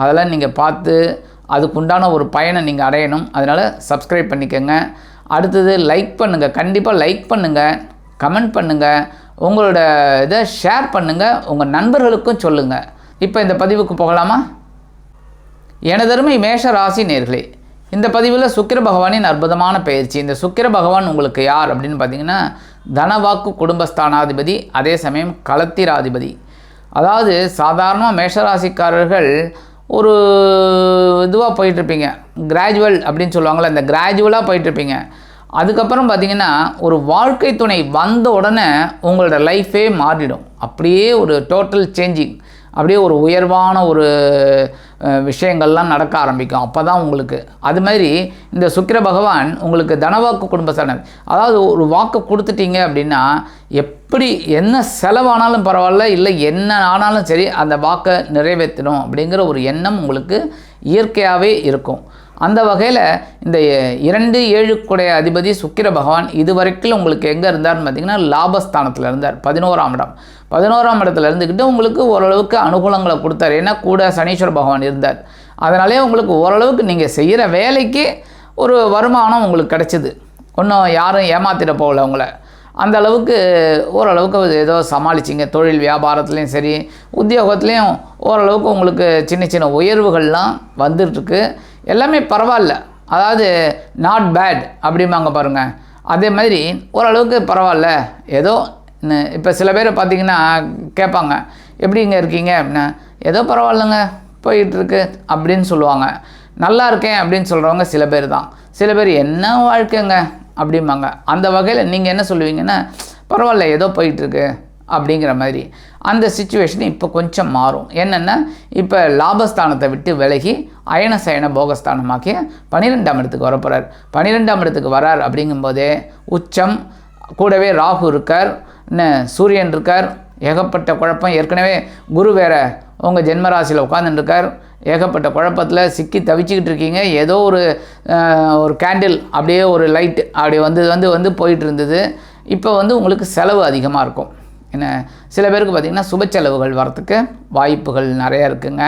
அதெல்லாம் நீங்கள் பார்த்து அதுக்குண்டான ஒரு பயனை நீங்கள் அடையணும். அதனால் சப்ஸ்கிரைப் பண்ணிக்கோங்க. அடுத்தது லைக் பண்ணுங்கள் கண்டிப்பாக லைக் பண்ணுங்கள் கமெண்ட் பண்ணுங்கள் உங்களோட இதை ஷேர் பண்ணுங்கள் உங்கள் நண்பர்களுக்கும் சொல்லுங்கள் இப்போ இந்த பதிவுக்கு போகலாமா? எனதருமை மேஷ ராசி நேர்களே இந்த பதிவில் சுக்கிர பகவானின் அற்புதமான பயிற்சி. இந்த சுக்கிர பகவான் உங்களுக்கு யார் அப்படின்னு பார்த்தீங்கன்னா தனவாக்கு குடும்பஸ்தானாதிபதி அதே சமயம் களத்திராதிபதி. அதாவது சாதாரணமாக மேஷராசிக்காரர்கள் ஒரு இதுவாக போயிட்டுருப்பீங்க. கிராஜுவல் அப்படின்னு சொல்லுவாங்கள்ல அந்த கிராஜுவலாக போயிட்டுருப்பீங்க. அதுக்கப்புறம் பார்த்தீங்கன்னா ஒரு வாழ்க்கை துணை வந்த உடனே உங்களோட லைஃபே மாறிடும். அப்படியே ஒரு டோட்டல் சேஞ்சிங் அப்படியே ஒரு உயர்வான ஒரு விஷயங்கள்லாம் நடக்க ஆரம்பிக்கும். அப்போ தான் உங்களுக்கு அது மாதிரி இந்த சுக்கிர பகவான் உங்களுக்கு தனவாக்கு குடும்ப குடும்பஸ்தானம் அதாவது ஒரு வாக்கு கொடுத்துட்டீங்க அப்படின்னா எப்படி என்ன செலவானாலும் பரவாயில்ல இல்லை என்ன ஆனாலும் சரி அந்த வாக்கை நிறைவேற்றணும் அப்படிங்கிற ஒரு எண்ணம் உங்களுக்கு இயற்கையாகவே இருக்கும். அந்த வகையில் இந்த இரண்டு ஏழுக்குடைய அதிபதி சுக்கிர பகவான் இதுவரைக்கும் உங்களுக்கு எங்கே இருந்தார்னு பார்த்தீங்கன்னா லாபஸ்தானத்தில் இருந்தார். பதினோராம் இடம். பதினோராம் இடத்துல இருந்துக்கிட்டு உங்களுக்கு ஓரளவுக்கு அனுகூலங்களை கொடுத்தார். ஏன்னா கூட சனீஸ்வர பகவான் இருந்தார். அதனாலே உங்களுக்கு ஓரளவுக்கு நீங்கள் செய்கிற வேலைக்கு ஒரு வருமானம் உங்களுக்கு கிடச்சிது. ஒன்றும் யாரும் ஏமாத்திட போகல உங்களை. அந்த அளவுக்கு ஓரளவுக்கு ஏதோ சமாளிச்சிங்க. தொழில் வியாபாரத்துலேயும் சரி உத்தியோகத்துலேயும் ஓரளவுக்கு உங்களுக்கு சின்ன சின்ன உயர்வுகள்லாம் வந்துட்டுருக்கு எல்லாமே பரவாயில்ல. அதாவது நாட் பேட் அப்படிம்பாங்க பாருங்கள் அதே மாதிரி ஓரளவுக்கு பரவாயில்ல. ஏதோ இப்போ சில பேர் பார்த்தீங்கன்னா கேட்பாங்க எப்படி இங்கே இருக்கீங்க? அப்படின்னா. ஏதோ பரவாயில்லைங்க போயிட்டுருக்கு அப்படின்னு சொல்லுவாங்க. நல்லா இருக்கேன் அப்படின்னு சொல்கிறவங்க சில பேர் தான். சில பேர் என்ன வாழ்க்கைங்க? அப்படிம்பாங்க. அந்த வகையில் நீங்கள் என்ன சொல்லுவீங்கன்னா பரவாயில்ல ஏதோ போயிட்டுருக்கு. அப்படிங்கிற மாதிரி. அந்த சுச்சுவேஷன் இப்போ கொஞ்சம் மாறும். என்னென்னா இப்போ லாபஸ்தானத்தை விட்டு விலகி அயன சயன போகஸ்தானமாக்கி பன்னிரெண்டாம் இடத்துக்கு வரப்போகிறார் பன்னிரெண்டாம் இடத்துக்கு வரார் அப்படிங்கும்போதே உச்சம். கூடவே ராகு இருக்கார். சூரியன் இருக்கார். ஏகப்பட்ட குழப்பம். ஏற்கனவே குரு வேற உங்கள் ஜென்மராசியில் உட்காந்துருக்கார் ஏகப்பட்ட குழப்பத்தில் சிக்கி தவிச்சுக்கிட்டு இருக்கீங்க. ஏதோ ஒரு ஒரு கேண்டில் அப்படியே ஒரு லைட் அப்படி வந்து வந்து வந்து போயிட்டு இருந்தது. இப்போ வந்து உங்களுக்கு செலவு அதிகமாக இருக்கும். என்ன? சில பேருக்கு பார்த்திங்கன்னா சுப செலவுகள் வரத்துக்கு வாய்ப்புகள் நிறையா இருக்குங்க.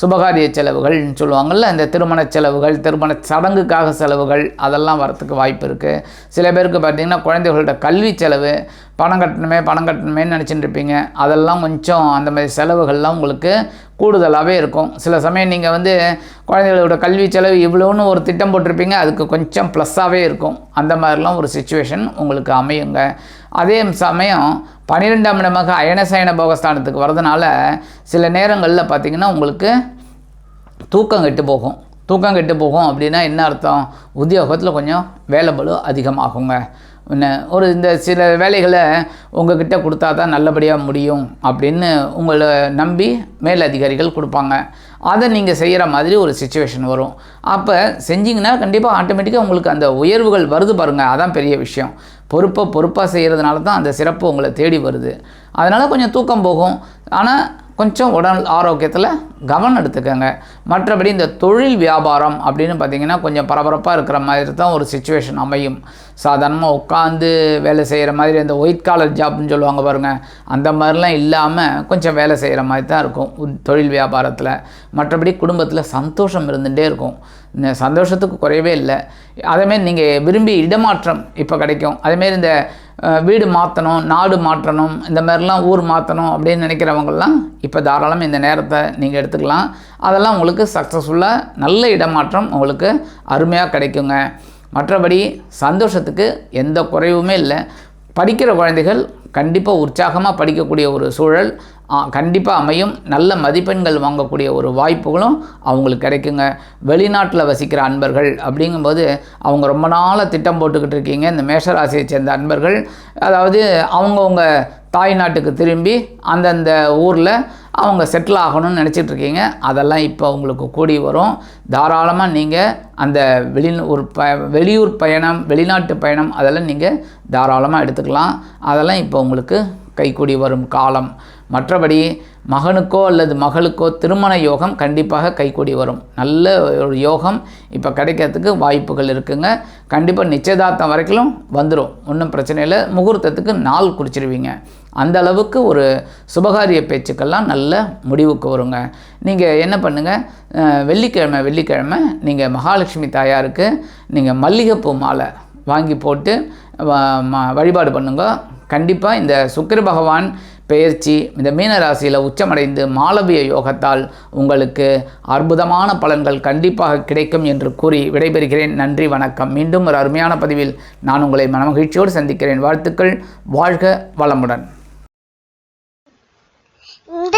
சுபகாரிய செலவுகள்னு சொல்லுவாங்கள்ல இந்த திருமண செலவுகள் திருமண சடங்குக்காக செலவுகள் அதெல்லாம் வரத்துக்கு வாய்ப்பு இருக்குது சில பேருக்கு பார்த்திங்கன்னா குழந்தைகளோட கல்வி செலவு பணம் கட்டணுமே பணம் கட்டணுமேன்னு நினச்சிட்டு இருப்பீங்க. அதெல்லாம் கொஞ்சம் அந்த மாதிரி செலவுகள்லாம் உங்களுக்கு கூடுதலாகவே இருக்கும். சில சமயம் நீங்கள் வந்து குழந்தைகளோட கல்வி செலவு இவ்வளோன்னு ஒரு திட்டம் போட்டிருப்பீங்க அதுக்கு கொஞ்சம் ப்ளஸ்ஸாகவே இருக்கும். அந்த மாதிரிலாம் ஒரு சுச்சுவேஷன் உங்களுக்கு அமையுங்க. அதே சமயம் பன்னிரெண்டாம் இடமாக அயனசயன போகஸ்தானத்துக்கு வரதுனால சில நேரங்களில் பார்த்திங்கன்னா உங்களுக்கு தூக்கம் கெட்டு போகும். தூக்கம் கெட்டு போகும் அப்படின்னா என்ன அர்த்தம்? உத்தியோகத்தில் கொஞ்சம் வேலை பலு அதிகமாகுங்க. என்ன ஒரு இந்த சில வேலைகளை உங்ககிட்ட கொடுத்தா தான் நல்லபடியாக முடியும் அப்படின்னு உங்களை நம்பி மேலதிகாரிகள் கொடுப்பாங்க. அதை நீங்கள் செய்கிற மாதிரி ஒரு சுச்சுவேஷன் வரும். அப்போ செஞ்சீங்கன்னா கண்டிப்பாக ஆட்டோமேட்டிக்காக உங்களுக்கு அந்த உயர்வுகள் வருது பாருங்கள் அதான் பெரிய விஷயம். பொறுப்பை பொறுப்பாக செய்கிறதுனால தான் அந்த சிறப்பு உங்களை தேடி வருது. அதனால் கொஞ்சம் தூக்கம் போகும். ஆனால் கொஞ்சம் உடல் ஆரோக்கியத்தில் கவனம் எடுத்துக்கோங்க. மற்றபடி இந்த தொழில் வியாபாரம் அப்படின்னு பார்த்தீங்கன்னா கொஞ்சம் பரபரப்பாக இருக்கிற மாதிரி தான் ஒரு சுச்சுவேஷன் அமையும். சாதாரணமாக உட்காந்து வேலை செய்கிற மாதிரி அந்த ஒயிட் காலர் ஜாப்னு சொல்லுவாங்க பாருங்கள் அந்த மாதிரிலாம் இல்லாமல் கொஞ்சம் வேலை செய்கிற மாதிரி தான் இருக்கும் தொழில் வியாபாரத்தில். மற்றபடி குடும்பத்தில் சந்தோஷம் இருந்துகிட்டே இருக்கும். இந்த சந்தோஷத்துக்கு குறையவே இல்லை. அதேமாரி நீங்கள் விரும்பி இடமாற்றம் இப்போ கிடைக்கும். அதேமாரி இந்த வீடு மாற்றணும் நாடு மாற்றணும் இந்த மாதிரிலாம் ஊர் மாற்றணும் அப்படின்னு நினைக்கிறவங்கெல்லாம் இப்போ தாராளம் இந்த நேரத்தை நீங்கள் எடுத்துக்கலாம். அதெல்லாம் உங்களுக்கு சக்ஸஸ்ஃபுல்லாக நல்ல இடமாற்றம் உங்களுக்கு அருமையாக கிடைக்குங்க. மற்றபடி சந்தோஷத்துக்கு எந்த குறைவுமே இல்லை. படிக்கிற குழந்தைகள் கண்டிப்பாக உற்சாகமாக படிக்கக்கூடிய ஒரு சூழல் கண்டிப்பாக அமையும். நல்ல மதிப்பெண்கள் வாங்கக்கூடிய ஒரு வாய்ப்புகளும் அவங்களுக்கு கிடைக்குங்க. வெளிநாட்டில் வசிக்கிற அன்பர்கள் அப்படிங்கும்போது அவங்க ரொம்ப நாளாக திட்டம் போட்டுக்கிட்டு இருக்கீங்க. இந்த மேஷராசியை சேர்ந்த அன்பர்கள் அதாவது அவங்கவுங்க தாய் நாட்டுக்கு திரும்பி அந்தந்த ஊரில் அவங்க செட்டில் ஆகணும்னு நினச்சிட்டு இருக்கீங்க அதெல்லாம் இப்போ உங்களுக்கு கூடி வரும். தாராளமாக நீங்கள் அந்த வெளி ஒரு ப வெளியூர் பயணம் வெளிநாட்டு பயணம் அதெல்லாம் நீங்கள் தாராளமாக எடுத்துக்கலாம். அதெல்லாம் இப்போ உங்களுக்கு கைக்கூடி வரும் காலம். மற்றபடி மகனுக்கோ அல்லது மகளுக்கோ திருமண யோகம் கண்டிப்பாக கைக்கூடி வரும். நல்ல ஒரு யோகம் இப்போ கிடைக்கிறதுக்கு வாய்ப்புகள் இருக்குங்க. கண்டிப்பாக நிச்சயதார்த்தம் வரைக்கும் வந்துடும் ஒன்றும் பிரச்சனை இல்லை. முகூர்த்தத்துக்கு நாள் குறிச்சிருவீங்க. அந்த அளவுக்கு ஒரு சுபகாரிய பேச்சுக்கெல்லாம் நல்ல முடிவுக்கு வருங்க. நீங்கள் என்ன பண்ணுங்கள் வெள்ளிக்கிழமை வெள்ளிக்கிழமை நீங்கள் மகாலட்சுமி தாயாருக்கு நீங்கள் மல்லிகைப்பூ மாலை வாங்கி போட்டு வ- வழிபாடு பண்ணுங்க. கண்டிப்பாக இந்த சுக்கர பகவான் பெயர்ச்சி இந்த மீனராசியில் உச்சமடைந்து மாளவிய யோகத்தால் உங்களுக்கு அற்புதமான பலன்கள் கண்டிப்பாக கிடைக்கும் என்று கூறி விடைபெறுகிறேன். நன்றி வணக்கம். மீண்டும் ஒரு அருமையான பதிவில் நான் உங்களை மனமகிழ்ச்சியோடு சந்திக்கிறேன். வாழ்த்துக்கள். வாழ்க வளமுடன்.